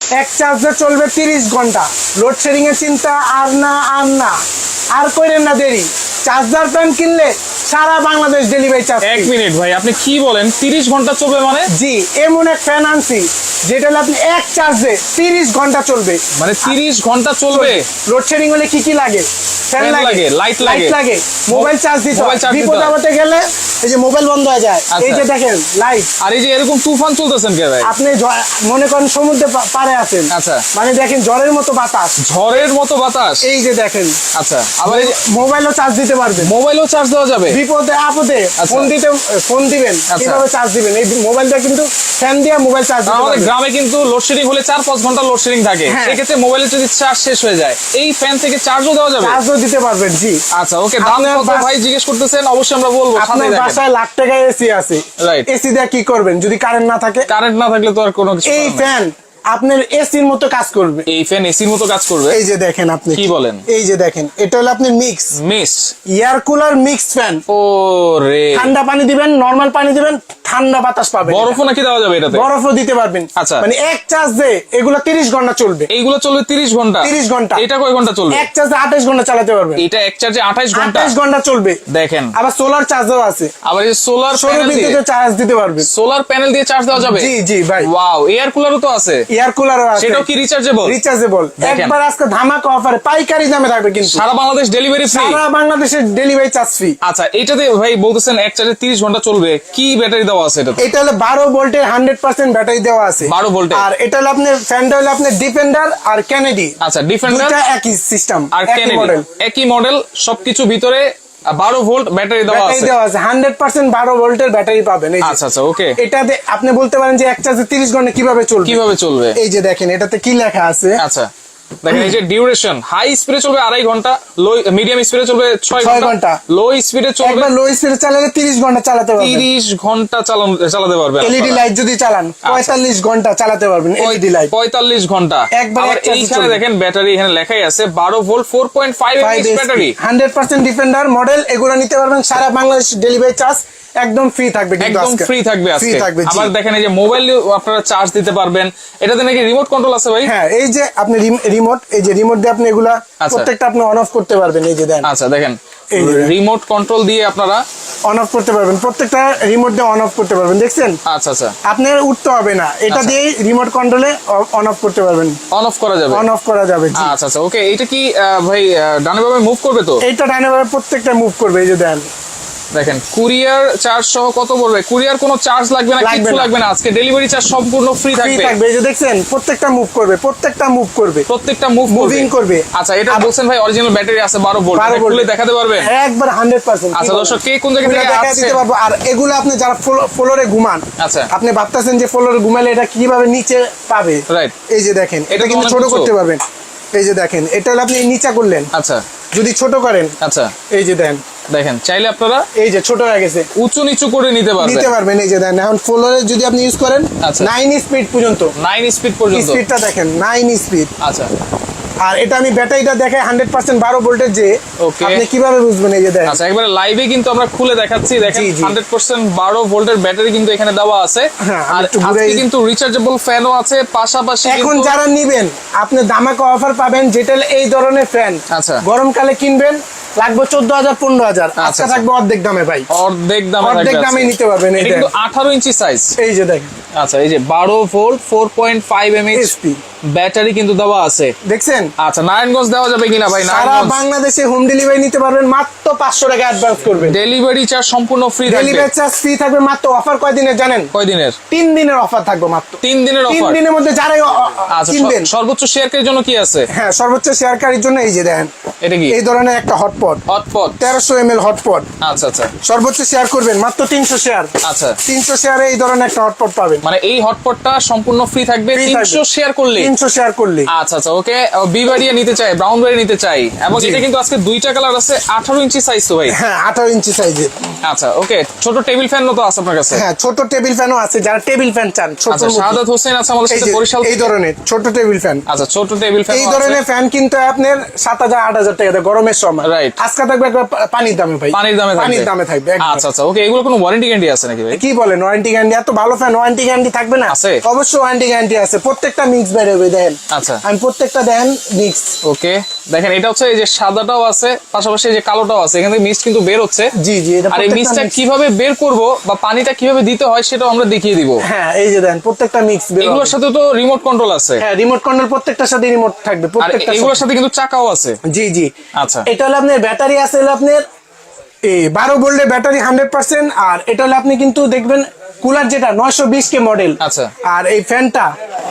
এক চার্জে চলবে তিরিশ ঘণ্টা। লোডশেডিং এর চিন্তা আর না আর না। আর করেন না দেরি। চার্জার প্যান কিনলে সারা বাংলাদেশ ডেলিভারি চার্জ এক মিনিট ভাই আপনি কি বলেন? তিরিশ ঘণ্টা চলবে মানে? জি এমন এক ফ্যান আনছি যেটা আপনি এক চার্জে তিরিশ ঘণ্টা চলবে। মানে তিরিশ ঘণ্টা চলবে? লোডশেডিং হলে কি কি লাগে? ফ্যান লাগে লাগে, light লাগে। লাগে। মোবাইল চার্জ দিতে হয়। বিপদ। আপদে গেলে এই যে মোবাইল বন্ধ হয়ে যায়। আচ্ছা। এই যে দেখেন লাইট আর এই যে এরকম তুফান চলতেছেন কে ভাই? আপনি মনে করেন সমুদ্রে পা- পাড়ে আছেন। আচ্ছা। মানে দেখেন জ্বরের মতো বাতাস। ঝড়ের মতো বাতাস? এই যে দেখেন। আচ্ছা আবার এই যে মোবাইলও চার্জ দিতে পারবেন। মোবাইলও চার্জ দেওয়া যাবে। বিপদে আপদে আচ্ছা। ফোন দিতে ফোন দিবেন আচ্ছা। কীভাবে চার্জ দিবেন? এই মোবাইলটা কিন্তু ফ্যান দিয়ে মোবাইল চার্জ আমাদের গ্রামে কিন্তু লোডশেডিং হলে চার পাঁচ ঘণ্টা লোডশেডিং থাকে। হ্যাঁ। সেক্ষেত্রে মোবাইলের যদি চার্জ শেষ হয়ে যায় এই ফ্যান থেকে চার্জও দেওয়া যাবে? চার্জও দিতে পারবেন জি। আচ্ছা ওকে দাম কত? ভাই জিজ্ঞেস করতেছেন অবশ্যই আমরা বলব আপনার বাসায় লাখ টাকা এসি আছে। Right. এসি দিয়ে কি করবেন? যদি কারেন্ট না থাকে? কারেন্ট না থাকলে তো আর কোনো কিছু এই ফ্যান আপনার এসির মতো কাজ করবে। এই ফ্যান এসির মতো কাজ করবে? এই যে দেখেন আপনি। কি বলেন? এই যে দেখেন এটা হলো আপনার mix mist air cooler mix fan ও রে ঠান্ডা পানি দিবেন নরমাল পানি দিবেন ঠান্ডা বাতাস পাবেন বরফও নাকি দেওয়া যাবে এটাতে? বরফও দিতে পারবেন। আচ্ছা। মানে এক চার্জ দিয়ে এগুলো তিরিশ ঘণ্টা চলবে। এইগুলো চলবে তিরিশ ঘণ্টা? 30 ঘণ্টা। এটা কয় ঘণ্টা চলবে? এক চার্জে আঠাশ ঘণ্টা চালাতে পারবেন। এটা এক চার্জে আঠাইশ ঘণ্টা? আঠাশ ঘণ্টা চলবে। দেখেন। আবার সোলার চার্জও আছে। আবার এই সোলার প্যানেল দিয়ে? বিদ্যুতে চার্জ দিতে পারবে সোলার প্যানেল দিয়ে চার্জ দেওয়া যাবে? জি জি ভাই। ওয়াও এয়ার কুলারও তো আছে। এয়ার কুলারও আছে। সেটাও কি রিচার্জেবল রিচার্জেবল। একবার আজকে ধামাকা অফারে পাইকারি দামে থাকবে কিন্তু। সারা বাংলাদেশ ডেলিভারি ফ্রি সারা বাংলাদেশের ডেলিভারি চার্জ ফ্রি আচ্ছা এটাতে ভাই বলতেছেন এক চার্জে তিরিশ ঘণ্টা চলবে। কি ব্যাটারি দেওয়া আছে এটাতে? এটা হলো বারো ভোল্টের হান্ড্রেড পার্সেন্ট ব্যাটারি দেওয়া আছে। 12 ভোল্টের। আর এটা হলো আপনার ফ্যানটা হলো আপনার ডিফেন্ডার আর ক্যানেডি আচ্ছা ডিফেন্ডার দুইটা একই সিস্টেম আর মডেল একই মডেল সবকিছু ভিতরে বারো ভোল্ট ব্যাটারি দেওয়া আছে। দেওয়া আছে। হান্ড্রেড পার্সেন্ট বারো ভোল্টের ব্যাটারি পাবেন এই। আচ্ছা আচ্ছা ওকে এটাতে আপনি বলতে পারেন যে এক চার্জে তিরিশ ঘণ্টা কীভাবে চলবে? কীভাবে চলবে? এই যে দেখেন এটাতে কি লেখা আছে? আচ্ছা। দেখেন এই যে ডিউরেশন হাই স্পিডে চলবে আড়াই ঘণ্টা লো মিডিয়াম স্পিডে চলবে ছয় ঘণ্টা। লো স্পিডে চলবে একবার লো স্পিডে চালালে তিরিশ ঘণ্টা চালাতে পারবেন। তিরিশ ঘণ্টা চালান চালাতে পারবে এলইডি লাইট যদি চালান পঁয়তাল্লিশ ঘণ্টা চালাতে পারবেন এলইডি লাইট পঁয়তাল্লিশ ঘণ্টা। একবার এইখানে দেখেন ব্যাটারি এখানে লেখাই আছে বারো volt four point five battery hundred percent defender model এগুলো নিতে পারবেন সারা বাংলাদেশ ডেলিভারি চার্জ একদম ফ্রি থাকবে একদম ফ্রি থাকবে ফ্রি আজকে। থাকবে আবার দেখেন এই যে মোবাইল আপনারা চার্জ দিতে পারবেন। এটাতে নাকি রিমোট কন্ট্রোল আছে ভাই? হ্যাঁ এই যে আপনি রিমোট এই যে রিমোট দিয়ে আপনি এগুলা আচ্ছা। প্রত্যেকটা আপনি অন অফ করতে পারবেন এই যে দেন। আচ্ছা দেখেন। রিমোট কন্ট্রোল দিয়ে আপনারা অন অফ করতে পারবেন প্রত্যেকটা রিমোট দিয়ে অন অফ করতে পারবেন দেখছেন? আচ্ছা আচ্ছা। আপনার উঠতে হবে না এটা। দিয়েই রিমোট কন্ট্রোলে অন অফ করতে পারবেন। অন অফ করা যাবে? অন অফ করা যাবে। আচ্ছা আচ্ছা ওকে এটা কি ভাই ডানে বামে মুভ করবে তো? এটা ডাইনে বামে প্রত্যেকটা মুভ করবে এই যে দেন। দেখেন কুরিয়ার চার্জ সহ কত বলবে? কুরিয়ার কোনো চার্জ লাগবে না কিছু। লাগবে না। আজকে ডেলিভারি চার্জ সম্পূর্ণ ফ্রি ফ্রি থাকবে। থাকবে। এই যে দেখছেন প্রত্যেকটা মুভ করবে প্রত্যেকটা মুভ করবে। প্রত্যেকটা মুভ মুভিং করবে। আচ্ছা এটা বলছেন ভাই অরিজিনাল ব্যাটারি আছে বারো ভোল্ট 12 খুলে দেখাতে পারবেন? একবার হান্ড্রেড পার্সেন্ট আচ্ছা দর্শক কে কোন জায়গা থেকে আসছে? দিতে পারব। আর এগুলো আপনি যারা ফ্লোরে ঘুমান আচ্ছা। আপনি ভাবতেছেন যে ফ্লোরে ঘুমালে এটা কীভাবে নিচে পাবে? রাইট এই যে দেখেন এটা কিন্তু ছোট করতে পারবেন। এই যে দেখেন এটা হলো আপনি নিচা করলেন। আচ্ছা। যদি ছোট করেন আচ্ছা। এই যে দেন দেখেন চাইলে আপনারা এই যে ছোট হয়ে গেছে। উঁচু নিচু করে নিতে পারবেন। নিতে পারবেন এই যে দেন এখন ফ্লোরে যদি আপনি ইউজ করেন আচ্ছা। নাইন স্পিড পর্যন্ত। নাইন স্পিড পর্যন্ত। স্পিডটা দেখেন নাইন স্পিড আচ্ছা। আর এটা আমি ব্যাটারিটা দেখে হান্ড্রেড পার্সেন্ট বারো ভোল্টের যে. আপনি কীভাবে বুঝবেন এই যে দেখেন? আচ্ছা একবারে লাইভে কিন্তু আমরা খুলে দেখাচ্ছি। দেখেন জি, জি। হান্ড্রেড পার্সেন্ট বারো ভোল্টের ব্যাটারি কিন্তু এখানে দেওয়া আছে। হ্যাঁ, আর আজকে কিন্তু রিচার্জেবল ফ্যানও আছে পাশাপাশি এখন যারা নিবেন আপনি দামাকা অফার পাবেন যেটা এই ধরনের ফ্যান আচ্ছা। গরমকালে কিনবেন লাগবে চোদ্দ হাজার পনেরো হাজার। আজকে আচ্ছা। থাকবে অর্ধেক দামে ভাই। অর্ধেক দামে অর্ধেক দামে নিতে পারবেন আঠারো ইঞ্চি সাইজ এই যে দেখেন। আচ্ছা এই যে বারো volt four point five M H SP battery কিন্তু দেওয়া আছে। দেখছেন? আচ্ছা নারায়ণগঞ্জ দেওয়া যাবে কিনা ভাই? সারা বাংলাদেশে হোম ডেলিভারি নিতে পারবেন মাত্র পাঁচশো টাকা অ্যাডভান্স করবেন ডেলিভারি চার্জ সম্পূর্ণ ফ্রি ডেলিভারি চার্জ ফ্রি থাকবে মাত্র অফার কয় দিনের জানেন? কয় দিনের তিন দিনের অফার থাকবে মাত্র। তিন দিনের তিন অফার দিনের মধ্যে যারাই আচ্ছা কিনবেন। সর্বোচ্চ শেয়ারের জন্য কি আছে? হ্যাঁ সর্বোচ্চ শেয়ারকারীর জন্য এই যে দেখেন। এটা কি? এই ধরনের একটা হটপট হটপট তেরোশো এম এল হটপট আচ্ছা আচ্ছা। সর্বোচ্চ শেয়ার করবেন মাত্র তিনশো শেয়ার আচ্ছা। তিনশো শেয়ারে এই ধরনের একটা হটপট পাবেন। মানে এই হটপটটা সম্পূর্ণ ফ্রি থাকবে। তিনশো শেয়ার করলে তিনশো শেয়ার করলে। আচ্ছা আচ্ছা ওকে বিবাড়িয়া নিতে চাই ব্রাউন বাড়ি নিতে চাই। এবং এটা কিন্তু আজকে দুইটা কালার আছে আঠারো ইঞ্চি সাইজ তো ভাই। হ্যাঁ আঠারো ইঞ্চি সাইজের আচ্ছা ওকে ছোট টেবিল ফ্যান তো আছে আপনার কাছে? হ্যাঁ ছোট টেবিল ফ্যানও আছে যারা টেবিল ফ্যান চান ছোট আচ্ছা শাহাদাত হোসেন আছে আমাদের সাথে বরিশাল এই ধরনের ছোট টেবিল ফ্যান আচ্ছা ছোট টেবিল ফ্যান এই ধরনের ফ্যান কিন্তু আপনার সাত হাজার আট হাজার টাকা গরমের সময়। Right. আজকে থাকবে একবার পানির দামে ভাই। পানির দামে থাকবে। পানির দামে থাকবে আচ্ছা আচ্ছা ওকে এগুলো কোনো ওয়ারেন্টি গ্যারান্টি আছে নাকি ভাই? কি বলেন ওয়ারেন্টি গ্যারান্টি এত ভালো ফ্যান ওয়ারেন্টি গ্যারান্টি থাকবে না? আছে? অবশ্যই ওয়ারেন্টি গ্যারান্টি আছে প্রত্যেকটা মিক্স বের হবে দেখেন আচ্ছা। আমি প্রত্যেকটা দেখেন মিক্স ওকে। দেখেন এটা হচ্ছে এই যে সাদাটাও আছে পাশাপাশি এই যে কালোটাও আছে। এখানে মিক্স কিন্তু বের হচ্ছে। জি জি আর এই মিক্সটা কীভাবে বের করব বা পানিটা কীভাবে দিতে হয় সেটাও আমরা দেখিয়ে দিব। হ্যাঁ এই যে দেন প্রত্যেকটা মিক্স বের এগুলোর সাথে তো রিমোট কন্ট্রোল আছে। হ্যাঁ রিমোট কন্ট্রোল প্রত্যেকটার সাথে রিমোট থাকবে আর প্রত্যেকটা এগুলোর সাথে কিন্তু চাকাও আছে। জি জি। আচ্ছা। এটা হলো আপনার ব্যাটারি আছে হলো আপনার এই বারো ভোল্টের ব্যাটারি হান্ড্রেড পার্সেন্ট আর এটা হলো আপনি কিন্তু দেখবেন কুলার যেটা নয়শো বিশ কে মডেল আচ্ছা। আর এই ফ্যানটা?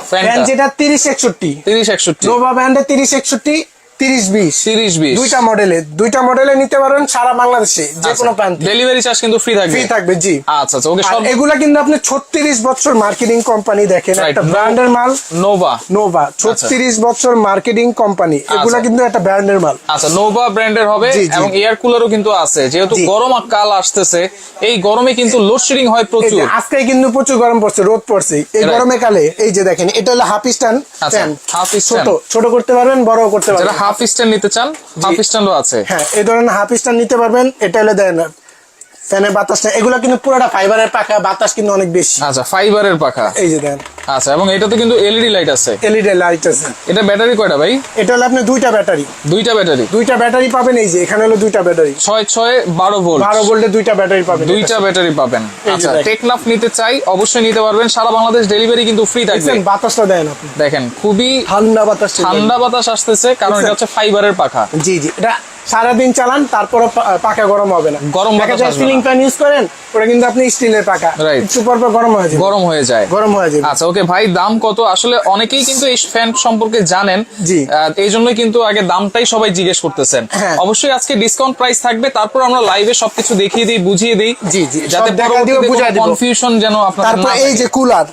ফ্যান যেটা তিরিশ একষট্টি। তিরিশ একষট্টি। নোভা ব্র্যান্ডের তিরিশ একষট্টি তিরিশ বিশ। তিরিশ বিশ। দুইটা মডেলে দুইটা মডেলে নিতে পারবেন সারা বাংলাদেশে যে কোনো প্রান্তে। ডেলিভারি চার্জ কিন্তু ফ্রি থাকবে। ফ্রি থাকবে জি। আচ্ছা আচ্ছা ওকে এগুলা কিন্তু আপনি ছত্রিশ বছর মার্কেটিং কোম্পানি দেখেন। একটা ব্র্যান্ডের মাল। নোভা নোভা ছত্রিশ বছর মার্কেটিং কোম্পানি এগুলা কিন্তু একটা ব্র্যান্ডের মাল। আচ্ছা নোভা ব্র্যান্ডের হবে। এবং এয়ার কুলারও কিন্তু আছে। যেহেতু। গরম কাল আসতেছে এই গরমে কিন্তু লোডশেডিং হয় প্রচুর। আজকে কিন্তু প্রচুর গরম পড়ছে রোদ পড়ছে। এই গরমে কালে এই যে দেখেন এটা হলো হাফ স্ট্যান্ড আচ্ছা, ছোট ছোট করতে পারবেন বড় করতে পারবেন। হাফ স্ট্যান্ড নিতে চান হাফ স্ট্যান্ডও আছে। হ্যাঁ এই ধরনের হাফ স্ট্যান্ড নিতে পারবেন এটা হলো দেন ফ্যানের বাতাসটা এগুলো কিন্তু পুরোটা ফাইবারের পাখা বাতাস কিন্তু অনেক বেশি। আচ্ছা ফাইবারের পাখা। এই যে দেন। আচ্ছা এবং এটাতে কিন্তু এলইডি লাইট আছে। এলইডি লাইট আছে। এটা ব্যাটারি কয়টা ভাই? এটা হলো আপনি দুইটা ব্যাটারি দুইটা ব্যাটারি দুইটা ব্যাটারি পাবেন এই যে এখানে হলো দুইটা ব্যাটারি ছয় ছয় বারো ভোল্ট বারো ভোল্টের দুইটা ব্যাটারি পাবেন। দুইটা ব্যাটারি পাবেন। আচ্ছা টেকনাফ নিতে চাই অবশ্যই নিতে পারবেন। সারা বাংলাদেশ ডেলিভারি কিন্তু ফ্রি থাকবে। বাতাসটা দেন আপনি। দেখেন খুবই ঠান্ডা বাতাস ঠান্ডা বাতাস আসতেছে কারণ এটা হচ্ছে ফাইবারের পাখা। জি জি এটা সারাদিন চালান তারপরে পাকা গরম হবে না। গরম যায় আসবে সিলিং ফ্যান ইউজ করেন ওটা কিন্তু আপনি স্টিলের Right. একটু পর পর গরম হয়ে যাবে। গরম হয়ে যায়। গরম হয়ে যাবে। আচ্ছা ওকে ভাই দাম কত? আসলে অনেকেই কিন্তু এই ফ্যান সম্পর্কে জানেন। জি। এই জন্যই কিন্তু আগে দামটাই সবাই জিজ্ঞেস করতেছেন। হ্যাঁ। অবশ্যই আজকে ডিসকাউন্ট প্রাইস থাকবে তারপর আমরা লাইভে সবকিছু দেখিয়ে দিই বুঝিয়ে দিই। জি, জি, যাতে কনফিউশন যেন আপনার তারপর এই যে কুলার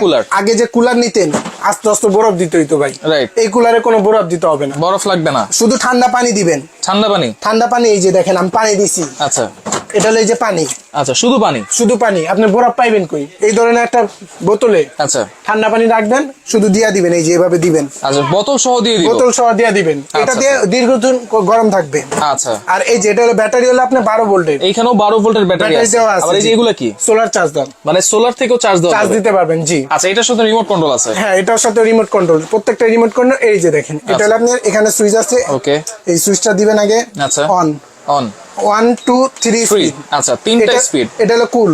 cooler। আগে যে কুলার নিতেন আস্তে আস্তে বরফ দিতে হইতো ভাই. এই কুলারে কোনো বরফ দিতে হবে না। বরফ লাগবে না। শুধু ঠান্ডা পানি দিবেন। ঠান্ডা পানি? ঠান্ডা পানি এই যে দেখেন আমি পানি দিছি। আচ্ছা। এটা হলো এই যে পানি। আচ্ছা শুধু পানি? শুধু পানি। আপনি বরফ পাইবেন কই? এই ধরনের একটা বোতলে আচ্ছা। ঠান্ডা পানি রাখবেন শুধু দিয়া দিবেন এই যে এভাবে দিবেন। আচ্ছা বোতল সহ দিয়ে দিব? বোতল সহ দিয়া দিবেন। এটা আচ্ছা, দিয়ে দীর্ঘদিন ক- গরম থাকবে। আচ্ছা। আর এই যে এটা হলো ব্যাটারি হলো আপনার বারো ভোল্টের। এইখানেও বারো ভোল্টের ব্যাটারি আছে। আবার এই যে এগুলো কি? সোলার চার্জ দেন মানে সোলার থেকেও চার্জ দেওয়া চার্জ দিতে পারবেন জি। আচ্ছা এটার সাথে রিমোট কন্ট্রোল আছে? হ্যাঁ এটার সাথে রিমোট কন্ট্রোল প্রত্যেকটা রিমোট কন্ট্রোল এই যে দেখেন। এটা হলো আপনার এখানে সুইচ আছে। ওকে এই সুইচটা দিবেন আগে আচ্ছা। On on one two three আচ্ছা তিনটা স্পিড এটা হলো কুল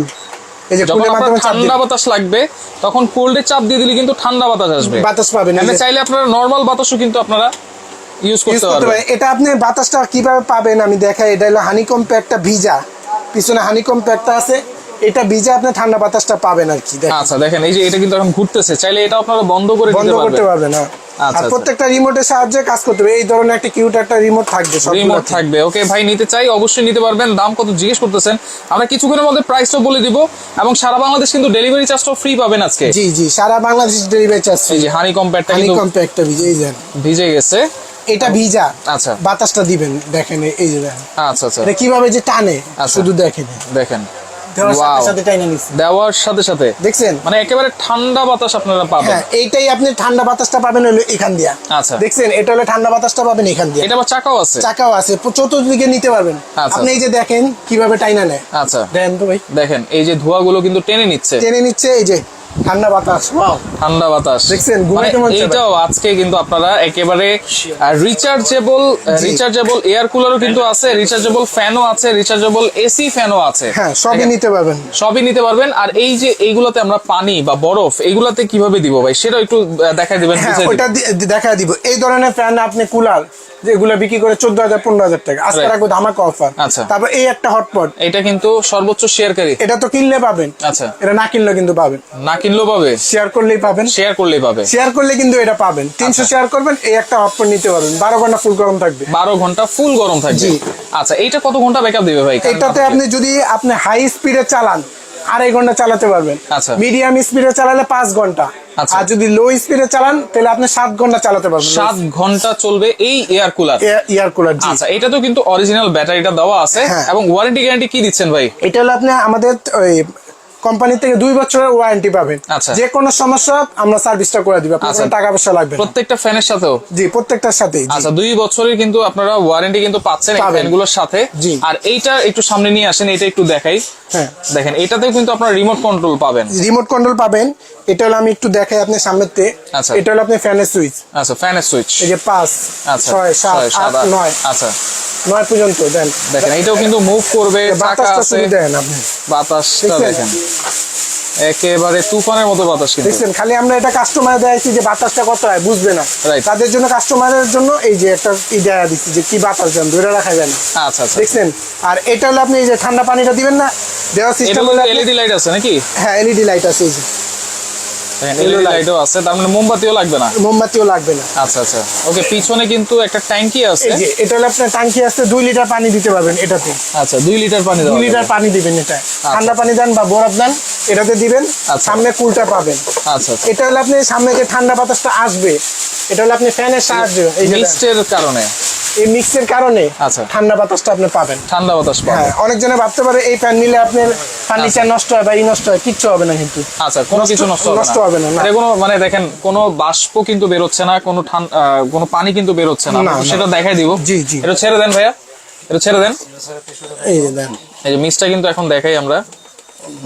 এই যে কুলের মাধ্যমে ঠান্ডা বাতাস লাগবে তখন কোল্ডে চাপ দিয়ে দিলে কিন্তু ঠান্ডা বাতাস আসবে। বাতাস পাবেন চাইলে আপনারা নরমাল বাতাসও কিন্তু আপনারা ইউজ করতে পারবেন। এটা আপনি বাতাসটা কীভাবে পাবেন আমি দেখাই। এটা হলো হানিকম ভিজা। পিছনে হানিকম প্যাকটা আছে। এটা ভিজা আপনি ঠান্ডা বাতাসটা পাবেন আর কি। আচ্ছা দেখেন এই যে এটা কিন্তু এখন ঘুরতেছে চাইলে এটা আপনারা বন্ধ করে বন্ধ করতে পারবেন পারবেন হ্যাঁ। আচ্ছা, আর আচ্ছা। প্রত্যেকটা রিমোটের সাহায্যে কাজ করতে হবে। এই ধরনের একটা কিউট একটা রিমোট থাকবে রিমোট থাকবে ওকে ভাই নিতে চাই অবশ্যই নিতে পারবেন। দাম কত জিজ্ঞেস করতেছেন। আমরা কিছুক্ষণের মধ্যে প্রাইসটাও বলে দিব এবং সারা বাংলাদেশ কিন্তু ডেলিভারি চার্জটাও ফ্রি পাবেন আজকে। জি জি সারা বাংলাদেশ ডেলিভারি চার্জ এই যে হানি কম্প্যাক্টটা কিন্তু হানিকম প্যাকটা ভিজা যান ভিজে গেছে। এটা ভিজা। আচ্ছা। বাতাসটা দিবেন দেখেন এই যে দেখেন। আচ্ছা আচ্ছা। এটা কীভাবে যে টানে আচ্ছা। শুধু দেখেন। দেখেন। দেওয়ার সাথে সাথে দেখছেন? মানে একেবারে ঠান্ডা বাতাস আপনারা পাবেন। হ্যাঁ এইটাই আপনি ঠান্ডা বাতাসটা পাবেন হলো এখান দিয়া। আচ্ছা। দেখছেন? এটা হলো ঠান্ডা বাতাসটা পাবেন এখান দিয়ে। এটা চাকাও আছে। চাকাও আছে। চতুর্দিকে নিতে পারবেন। আচ্ছা। আপনি এই যে দেখেন কীভাবে টাইনা নেয়। আচ্ছা। দেন তো ভাই। দেখেন এই যে ধোঁয়াগুলো কিন্তু টেনে নিচ্ছে। টেনে নিচ্ছে এই যে ঠান্ডা বাতাস ওয়াও ঠান্ডা বাতাস। দেখছেন, মানে। এইটাও আজকে কিন্তু আপনারা একেবারে রিচার্জেবল। রিচার্জেবল এয়ার কুলারও কিন্তু আছে রিচার্জেবল ফ্যানও আছে রিচার্জেবল এসি ফ্যানও আছে। হ্যাঁ সবই নিতে পারবেন। সবই নিতে পারবেন। আর এই যে এইগুলাতে আমরা পানি বা বরফ এইগুলাতে কীভাবে দিব ভাই? সেটাও একটু দেখা দিবেন হ্যাঁ ওটা দিবেন। দেখা দিব। এই ধরনের ফ্যান আপনি কুলার যেগুলো বিক্রি করে চোদ্দ হাজার পনেরো হাজার টাকা। আজকে. রাখব ধামাকা অফার আচ্ছা। তারপর এই একটা হটপট এটা কিন্তু সর্বোচ্চ শেয়ারকারী এটা তো কিনলে পাবেন। আচ্ছা। এটা না কিনলেও কিন্তু পাবেন। না কিনলেও পাবে? শেয়ার করলেই পাবেন। শেয়ার করলেই পাবে। শেয়ার করলে কিন্তু এটা পাবেন। তিনশো আচ্ছা। শেয়ার করবেন এই একটা হটপট নিতে পারবেন। বারো ঘণ্টা ফুল গরম থাকবে। বারো ঘণ্টা ফুল গরম থাকবে। আচ্ছা এইটা কত ঘণ্টা ব্যাকআপ দেবে ভাই? এটাতে আপনি যদি আপনি হাই স্পিডে চালান আড়াই ঘণ্টা চালাতে পারবেন। আচ্ছা। মিডিয়াম স্পিডে চালালে পাঁচ ঘণ্টা। আর যদি লো স্পিডে চালান তাহলে আপনি সাত ঘণ্টা চালাতে পারবেন। সাত ঘণ্টা চলবে এই এয়ার কুলার এয়ার কুলার আচ্ছা এটা তো কিন্তু অরিজিনাল ব্যাটারিটা দেওয়া আছে হ্যাঁ। এবং ওয়ারেন্টি গ্যারান্টি কি দিচ্ছেন ভাই? এটা হলো আপনি আমাদের কোম্পানি থেকে দুই বছরের ওয়ারেন্টি পাবেন। আচ্ছা। যে কোনো সমস্যা আমরা সার্ভিসটা করে দিব আপনার আচ্ছা। টাকা পয়সা লাগবে। প্রত্যেকটা ফ্যানের সাথেও? জি প্রত্যেকটার সাথে। আচ্ছা দুই বছরের কিন্তু আপনারা ওয়ারেন্টি কিন্তু পাচ্ছেন ফ্যানগুলোর সাথে। আর এইটা একটু সামনে নিয়ে আসেন এটা একটু দেখাই। হ্যাঁ। দেখেন এটাতেও কিন্তু আপনারা রিমোট কন্ট্রোল পাবেন। রিমোট কন্ট্রোল পাবেন। এটা হলো আমি একটু দেখাই আপনার সামনেতে। আচ্ছা। এটা হলো আপনার ফ্যানের সুইচ আচ্ছা ফ্যানের সুইচ এই যে পাঁচ আচ্ছা ছয় সাত ছয়, সাত, আট আট। নয়। আচ্ছা। নয় পর্যন্ত দেন। দেখেন এটাও কিন্তু মুভ করবে বাতাসটা দেন আপনি। বাতাসটা দেখেন। একেবারে তুফানের মতো বাতাস কিন্তু। দেখছেন খালি আমরা এটা কাস্টমার দেখাইছি যে বাতাসটা কত হয় বুঝবে না. তাদের জন্য কাস্টমারের জন্য এই যে একটা ই দেয়া দিচ্ছি যে কি বাতাস দেন ধরে রাখা যায় না আচ্ছা আচ্ছা। দেখছেন? আর এটা হলো আপনি এই যে ঠান্ডা পানিটা দিবেন না দেওয়া সিস্টেম এলইডি লাইট আছে নাকি? হ্যাঁ এলইডি লাইট আছে এই যে। লাইটও আছে তার মানে মোমবাতিও লাগবে না? মোমবাতিও লাগবে না। আচ্ছা আচ্ছা। ওকে পিছনে কিন্তু একটা ট্যাঙ্কি আছে। এটা হলো আপনার টাঙ্কি আছে দুই লিটার পানি দিতে পারবেন এটাতে। আচ্ছা দুই লিটার পানি দুই লিটার পানি দিবেন এটা। ঠান্ডা পানি দেন বা বরফ দেন এটাতে দিবেন আচ্ছা। সামনে কুলটা পাবেন। আচ্ছা আচ্ছা। এটা হলো আপনি সামনে যে ঠান্ডা বাতাসটা আসবে এটা হলো আপনি ফ্যানের সাহায্যে এই কারণে। এই মিক্সের কারণে আচ্ছা। ঠান্ডা বাতাসটা আপনি পাবেন। ঠান্ডা বাতাস পাবে হ্যাঁ অনেকজনে ভাবতে পারে এই ফ্যান নিলে আপনার ফার্নিচার নষ্ট হয় বা এই নষ্ট হয় কিচ্ছু হবে না কিন্তু। আচ্ছা কোনো কিছু নষ্ট হবে নষ্ট হবে না, না। কোনো মানে দেখেন কোনো বাষ্প কিন্তু বেরোচ্ছে না কোনো কোনো পানি কিন্তু বেরোচ্ছে না। না, সেটা দেখাই দিব। জি, জি। এটা ছেড়ে দেন ভাইয়া। এটা ছেড়ে দেন। এই যে দেন। এই যে মিক্সটা কিন্তু এখন দেখাই আমরা।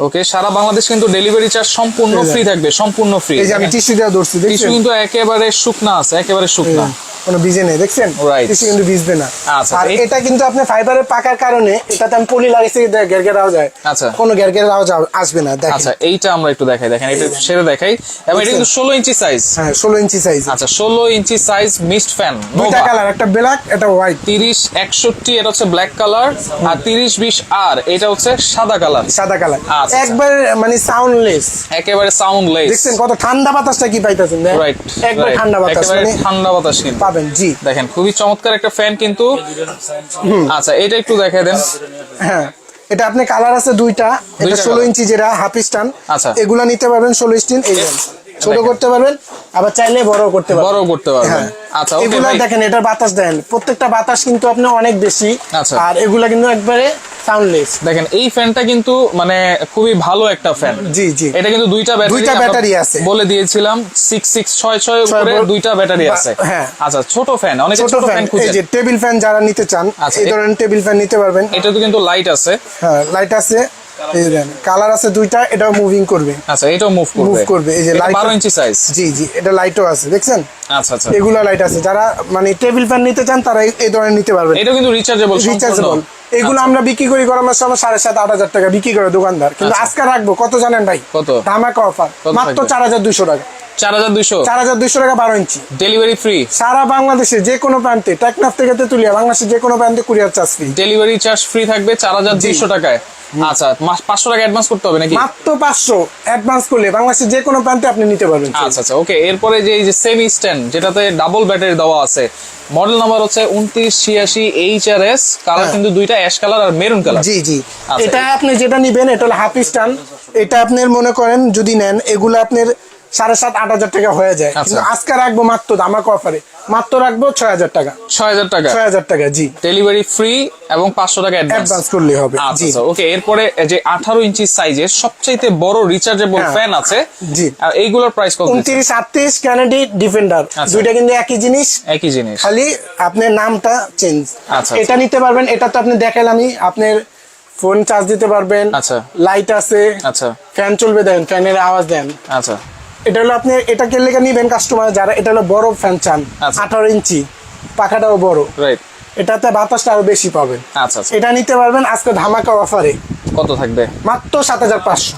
ওকে সারা বাংলাদেশ কিন্তু ডেলিভারি চার্জ সম্পূর্ণ ফ্রি থাকবে সম্পূর্ণ ফ্রি এই যে আমি টিস্যু ধরছি কিন্তু একেবারে শুকনা আছে একেবারে শুকনা। কোনো ভিজে নেই দেখছেন. টিস্যু কিন্তু ভিজবে না। আচ্ছা, আর এটা কিন্তু আপনি ফাইবারের পাকার কারণে এটাতে আমি পলি লাগাইছি গ্যার গ্যার আওয়াজ হয় আচ্ছা। কোনো গ্যার গ্যার আওয়াজ আসবে না আচ্ছা এইটা আমরা একটু দেখাই দেখেন এটা সেরে দেখাই। এবং এটা কিন্তু ষোলো ইঞ্চি সাইজ হ্যাঁ ষোলো ইঞ্চি সাইজ আচ্ছা ষোলো ইঞ্চি সাইজ মিক্সড ফ্যান দুইটা কালার একটা ব্ল্যাক একটা হোয়াইট তিরিশ একষট্টি এটা হচ্ছে ব্ল্যাক কালার আর তিরিশ বিশ আর এটা হচ্ছে সাদা কালার সাদা কালার আচ্ছা। একবার মানে সাউন্ডলেস একেবারে সাউন্ডলেস দেখছেন কত ঠান্ডা বাতাসটা কি পাইতেছেন? রাইট একবার ঠান্ডা বাতাস মানে ঠান্ডা বাতাস কিন্তু। পাবেন জি। দেখেন খুবই চমৎকার একটা ফ্যান কিন্তু। আচ্ছা এটা একটু দেখাই দেন। হ্যাঁ এটা আপনি কালার আছে দুইটা এটা ষোলো ইঞ্চি যেটা হাফ স্টান আচ্ছা। এগুলা নিতে পারবেন ষোলো স্টিন এই ছোট করতে পারবেন আবার চাইলে বড় করতে পারবেন। বড় করতে পারবেন। হ্যাঁ। আচ্ছা এগুলা দেখেন এটার বাতাস দেন। প্রত্যেকটা বাতাস কিন্তু আপনি অনেক বেশি। আচ্ছা। আর এগুলা কিন্তু একবারে সাউন্ডলেস দেখেন এই ফ্যানটা কিন্তু মানে খুবই ভালো একটা ফ্যান। জি জি। এটা কিন্তু দুইটা ব্যাটারি দুইটা ব্যাটারি আছে। বলে দিয়েছিলাম সিক্স সিক্স ছয় ছয় উপরে দুইটা ব্যাটারি আছে। হ্যাঁ। আচ্ছা ছোট ফ্যান অনেক ছোট ফ্যান খুঁজে যে টেবিল ফ্যান যারা নিতে চান আচ্ছা, এই ধরনের টেবিল ফ্যান নিতে পারবেন। এটা তো কিন্তু লাইট আছে। হ্যাঁ লাইট আছে। এই দেন কালার আছে দুইটা এটাও মুভিং করবে। আচ্ছা এটাও মুভ করবে। মুভ করবে এই যে লাইট বারো ইঞ্চি সাইজ জি জি এটা লাইটও আছে দেখছেন? আচ্ছা আচ্ছা। এগুলা লাইট আছে। যারা মানে টেবিল ফ্যান নিতে চান তারা এই- ধরনের নিতে পারবেন। এটা কিন্তু রিচার্জেবল রিচার্জেবল এগুলো আমরা বিক্রি করি গরমের সময় সাড়ে সাত আট হাজার টাকা বিক্রি করে দোকানদার। কিন্তু আচ্ছা। আজকে রাখব কত জানেন ভাই? কত? ধামাকা অফার মাত্র চার হাজার দুশো টাকা। চার হাজার দুইশো। চার হাজার দুইশো টাকা বারো ইঞ্চি। ডেলিভারি ফ্রি সারা বাংলাদেশে যে কোনো প্রান্তে টেকনাফ থেকে তেতুলিয়া বাংলাদেশের যে কোনো প্রান্তে courier charge free delivery charge free থাকবে চার হাজার দুইশো টাকায়। আচ্ছা পাঁচশো টাকা অ্যাডভান্স করতে হবে নাকি? মাত্র পাঁচশো অ্যাডভান্স করলে বাংলাদেশের যে কোনো প্রান্তে আপনি নিতে পারবেন। আচ্ছা আচ্ছা ওকে এরপরে যে এই যে সেমি স্ট্যান্ড যেটাতে ডাবল ব্যাটারি দেওয়া আছে মডেল নাম্বার হচ্ছে উনত্রিশ ছিয়াশি এইচ আর এস কালার। কিন্তু দুইটা অ্যাশ কালার আর মেরুন কালার জি জি। আচ্ছা। এটা আপনি যেটা নিবেন এটা হলো হাফ স্টান এটা আপনার মনে করেন যদি নেন এগুলো আপনার সাড়ে সাত আট হাজার টাকা হয়ে যায়। আচ্ছা। কিন্তু আজকে রাখব মাত্র ধামাকা অফারে মাত্র রাখব ছয় হাজার টাকা। ছয় হাজার টাকা? ছয় হাজার টাকা জি। ডেলিভারি ফ্রি এবং পাঁচশো টাকা অ্যাডভান্স করলে হবে আচ্ছা আচ্ছা ওকে এরপরে যে আঠারো ইঞ্চি সাইজের সবচাইতে বড় রিচার্জেবল। ফ্যান আছে জি। আর এইগুলোর প্রাইস কত উনত্রিশ আটত্রিশ ক্যানাডি ডিফেন্ডার আচ্ছা। দুইটা কিন্তু একই জিনিস। একই জিনিস। খালি আপনার নামটা চেঞ্জ আচ্ছা, এটা নিতে পারবেন এটা তো আপনি দেখালামই। আপনার ফোন চার্জ দিতে পারবেন। আচ্ছা। লাইট আছে। আচ্ছা। ফ্যান চলবে দেন ফ্যানের আওয়াজ দেন। আচ্ছা। এটা হলো আপনি এটা কে লেগে নিবেন কাস্টমার যারা এটা হলো বড় ফ্যান চান আচ্ছা। আঠারো ইঞ্চি পাখাটাও বড়। রাইট এটাতে বাতাসটা আরও বেশি পাবেন। আচ্ছা আচ্ছা। এটা নিতে পারবেন আজকে ধামাকা অফারে কত থাকবে? মাত্র সাত হাজার পাঁচশো।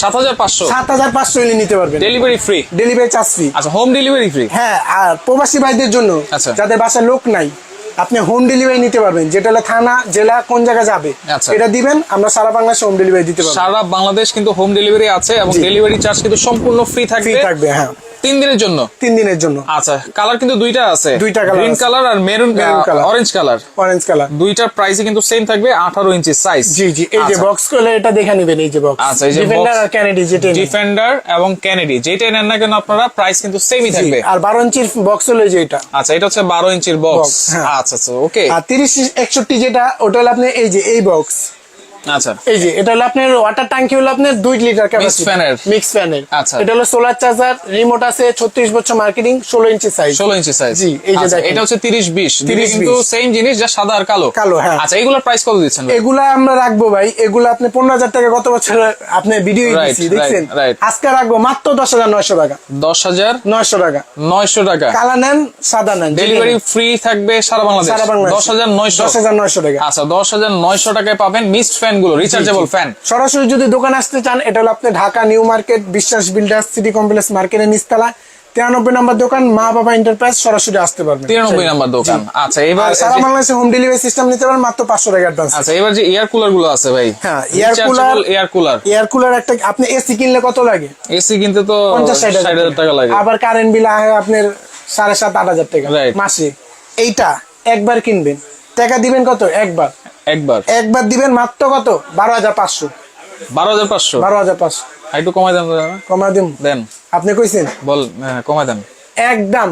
সাত হাজার পাঁচশো? সাত হাজার পাঁচশো এলে নিতে পারবেন। Delivery free delivery charge free আচ্ছা হোম ডেলিভারি ফ্রি হ্যাঁ আর প্রবাসী ভাইদের জন্য আচ্ছা। যাদের বাসায় লোক নাই আপনি হোম ডেলিভারি নিতে পারবেন। যেটা হলে থানা জেলা কোন জায়গায় যাবে আচ্ছা। এটা দিবেন আমরা সারা বাংলাদেশে হোম ডেলিভারি দিতে পারব। সারা বাংলাদেশ কিন্তু হোম ডেলিভারি আছে এবং ডেলিভারি চার্জ কিন্তু সম্পূর্ণ ফ্রি ফ্রি থাকবে থাকবে হ্যাঁ। তিন দিনের জন্য? তিন দিনের জন্য। আচ্ছা কালার কিন্তু দুইটা আছে। দুইটা colour গ্রিন কালার আর maroon colour। Orange colour orange colour দুইটার প্রাইসে কিন্তু সেম থাকবে আঠারো ইঞ্চি সাইজ জি জি এই যে বক্স করলে এটা দেখে নেবেন এই যে বক্স আচ্ছা, এই যে ডিফেন্ডার আর ক্যানেডি যেটা। ডিফেন্ডার এবং ক্যানেডি যেটা নেন না কেন আপনারা প্রাইস কিন্তু সেমই থাকবে। আর বারো ইঞ্চির বক্স হলো যে এটা। আচ্ছা এটা হচ্ছে বারো ইঞ্চির বক্স। আচ্ছা আচ্ছা ওকে আর তিরিশ একষট্টি যেটা ওটা হলো আপনি এই যে এই বক্স আচ্ছা। এই যে এটা হলো আপনার ওয়াটার ট্যাঙ্কি হলো আপনার দুই লিটার ক্যাপাসিটি fan মিক্স ফ্যানের আচ্ছা। এটা হলো সোলার চার্জার রিমোট আছে ছত্রিশ বছর মার্কেটিং ষোলো ইঞ্চি সাইজ ষোলো ইঞ্চি সাইজ জি, এই যে এটা হচ্ছে তিরিশ বিশ। 30 কিন্তু সেম জিনিস যা সাদা আর কালো। কালো, হ্যাঁ। আচ্ছা এইগুলোর প্রাইস কত দিচ্ছেন এগুলা আমরা রাখব ভাই। এগুলা আপনি পনেরো হাজার টাকা গত বছর আপনি ভিডিও দিচ্ছি দেখছেন? আজকে রাখব মাত্র দশ হাজার নয়শো টাকা। দশ হাজার নয়শো টাকা। নয়শো টাকা। কালা নেন সাদা নেন ডেলিভারি ফ্রি থাকবে সারা বাংলাদেশ। সারা বাংলাদেশ। দশ হাজার নয়শো। দশ হাজার নয়শো টাকা। আচ্ছা দশ হাজার নয়শো টাকায় পাবেন মিক্সড ফ্যান গুলো রিচার্জেবল ফ্যান সরাসরি যদি দোকান আসতে চান এটা হলো আপনি Dhaka new market Biswas builders city complex মার্কেটের নিচতলা। তিরানব্বই নম্বর দোকান মা বাবা এন্টারপ্রাইজ সরাসরি আসতে পারবেন। তিরানব্বই নাম্বার দোকান। আচ্ছা এবার সারা বাংলাদেশে হোম ডেলিভারি সিস্টেম নিতে পারেন মাত্র পাঁচশো টাকা অ্যাডভান্স আচ্ছা এবার যে এয়ার কুলারগুলো আছে ভাই হ্যাঁ, air cooler- air cooler air cooler একটা আপনি এসি কিনলে কত লাগে? এসি কিনতে তো পঞ্চাশ ষাট হাজার টাকা লাগে। আবার কারেন্ট বিল আহে আপনার সাড়ে সাত আট হাজার টাকা. মাসে। এইটা একবার কিনবেন। টাকা দিবেন কত? একবার। একবার? একবার দিবেন মাত্র কত? বারো হাজার পাঁচশো। বারো হাজার পাঁচশো? বারো হাজার পাঁচশো। একটু কমাই দেন কমাই কমা দিন। দেন। আপনি কইছেন? বল হ্যাঁ, কমাই দেন। একদম।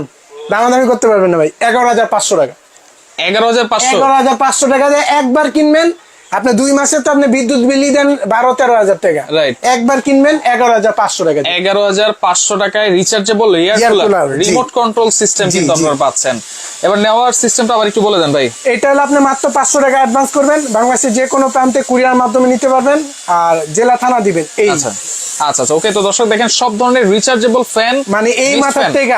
দামাদামি করতে পারবেন না ভাই। এগারো হাজার পাঁচশো টাকা। এগারো হাজার পাঁচশো? এগারো হাজার পাঁচশো টাকা দিয়ে একবার কিনবেন আপনি দুই মাসে তো আপনি বিদ্যুৎ বিলই দেন বারো তেরো হাজার টাকা। Right. একবার কিনবেন এগারো হাজার পাঁচশো টাকা এগারো হাজার পাঁচশো টাকায় rechargeable air. Remote control system কিন্তু। আপনারা পাচ্ছেন। এবার নেওয়ার সিস্টেমটা আবার একটু বলে দেন ভাই। এটা হলো আপনি মাত্র পাঁচশো টাকা অ্যাডভান্স করবেন। বাংলাদেশের যে কোনো প্রান্তে কুরিয়ার মাধ্যমে নিতে পারবেন। আর জেলা থানা দিবেন। এই। আচ্ছা। আচ্ছা আচ্ছা। ওকে তো দর্শক দেখেন সব ধরনের রিচার্জেবল ফ্যান মানে এই মাথার থেকে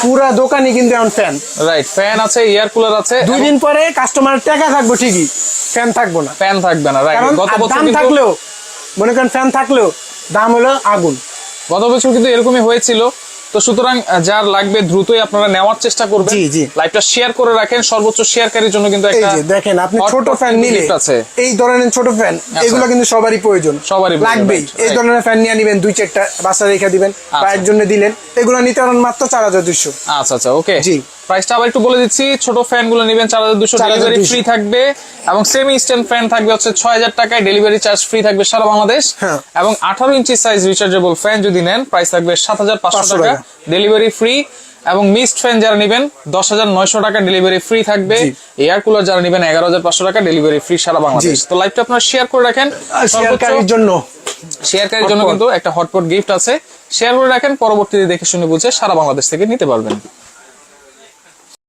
পুরা দোকানে কিন্তু এখন ফ্যান রাইট ফ্যান আছে এয়ার কুলার আছে দুই দিন পরে কাস্টমার টাকা থাকব ঠিকই ফ্যান থাকব না। ফ্যান থাকবে না রাইট গত বছর দাম থাকলেও মনে করেন ফ্যান থাকলেও দাম হলো আগুন। গত বছর কিন্তু এরকমই হয়েছিল তো সুতরাং যার লাগবে দ্রুতই আপনারা নেওয়ার চেষ্টা করবেন। জি, জি। লাইভটা শেয়ার করে রাখেন। সর্বোচ্চ শেয়ারকারীর জন্য কিন্তু এই একটা যে দেখেন আপনি ছোট ফ্যান নিলে আছে। এই ধরনের ছোট ফ্যান এগুলো কিন্তু সবারই প্রয়োজন। সবারই লাগবে লাগবেই। এই ধরনের ফ্যান নিয়ে নেবেন দুই চারটা বাসা রেখে দিবেন বা জন্য দিলেন। এগুলো নিতে পারেন মাত্র চার হাজার দুইশো। আচ্ছা আচ্ছা ওকে জি। প্রাইসটা আবার একটু বলে দিচ্ছি ছোট ফ্যানগুলো নেবেন চার হাজার দুশো ডেলিভারি ফ্রি থাকবে এবং সেমি স্ট্যান্ড ফ্যান থাকবে হচ্ছে ছয় হাজার টাকায় ডেলিভারি চার্জ ফ্রি থাকবে সারা বাংলাদেশ। হ্যাঁ। এবং আঠারো ইঞ্চি সাইজ রিচার্জেবল ফ্যান যদি নেন প্রাইস থাকবে সাত হাজার পাঁচশো টাকা। ডেলিভারি ফ্রি এবং মিক্সড ফ্যান যারা নেবেন দশ হাজার নয়শো টাকা ডেলিভারি ফ্রি থাকবে। এয়ার কুলার যারা নেবেন এগারো হাজার পাঁচশো টাকা ডেলিভারি ফ্রি সারা বাংলাদেশ। তো লাইভটা আপনারা শেয়ার করে রাখেন। জন্য। শেয়ারকারীর জন্য কিন্তু একটা হটপট গিফট আছে। শেয়ার করে রাখেন পরবর্তীতে দেখে শুনে বুঝে সারা বাংলাদেশ থেকে নিতে পারবেন।